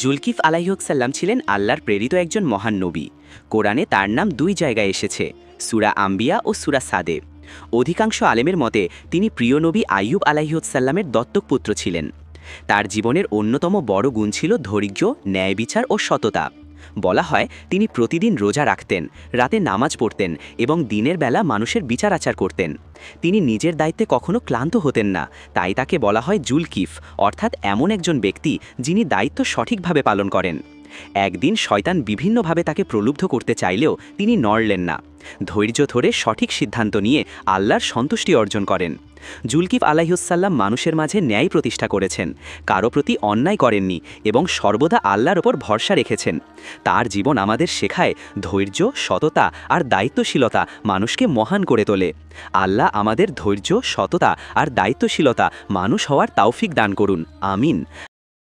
জুলকিফ আলাইহসাল্লাম ছিলেন আল্লাহর প্রেরিত একজন মহান নবী। কোরআনে তার নাম দুই জায়গায় এসেছে, সুরা আম্বিয়া ও সুরা সাদে অধিকাংশ আলেমের মতে তিনি প্রিয় নবী আইয়ুব আলাইহসাল্লামের দত্তক পুত্র ছিলেন। তার জীবনের অন্যতম বড় গুণ ছিল ধৈর্য ন্যায় বিচার ও সততা। বলা হয়, তিনি প্রতিদিন রোজা রাখতেন, রাতে নামাজ পড়তেন এবং দিনের বেলা মানুষের বিচার আচার করতেন। তিনি নিজের দায়িত্বে কখনো ক্লান্ত হতেন না, তাই তাকে বলা হয় জুলকিফ, অর্থাৎ এমন একজন ব্যক্তি যিনি দায়িত্ব সঠিকভাবে পালন করেন। একদিন শয়তান বিভিন্নভাবে তাকে প্রলুব্ধ করতে চাইলেও তিনি নড়লেন না। ধৈর্য ধরে সঠিক সিদ্ধান্ত নিয়ে আল্লাহর সন্তুষ্টি অর্জন করেন। জুলকিফ আলাইহুসাল্লাম মানুষের মাঝে ন্যায় প্রতিষ্ঠা করেছেন। কারও প্রতি অন্যায় করেননি এবং সর্বদা আল্লাহর ওপর ভরসা রেখেছেন। তার জীবন আমাদের শেখায় ধৈর্য, সততা আর দায়িত্বশীলতা মানুষকে মহান করে তোলে। আল্লাহ আমাদের ধৈর্য, সততা আর দায়িত্বশীলতা মানুষ হওয়ার তাওফিক দান করুন। আমিন।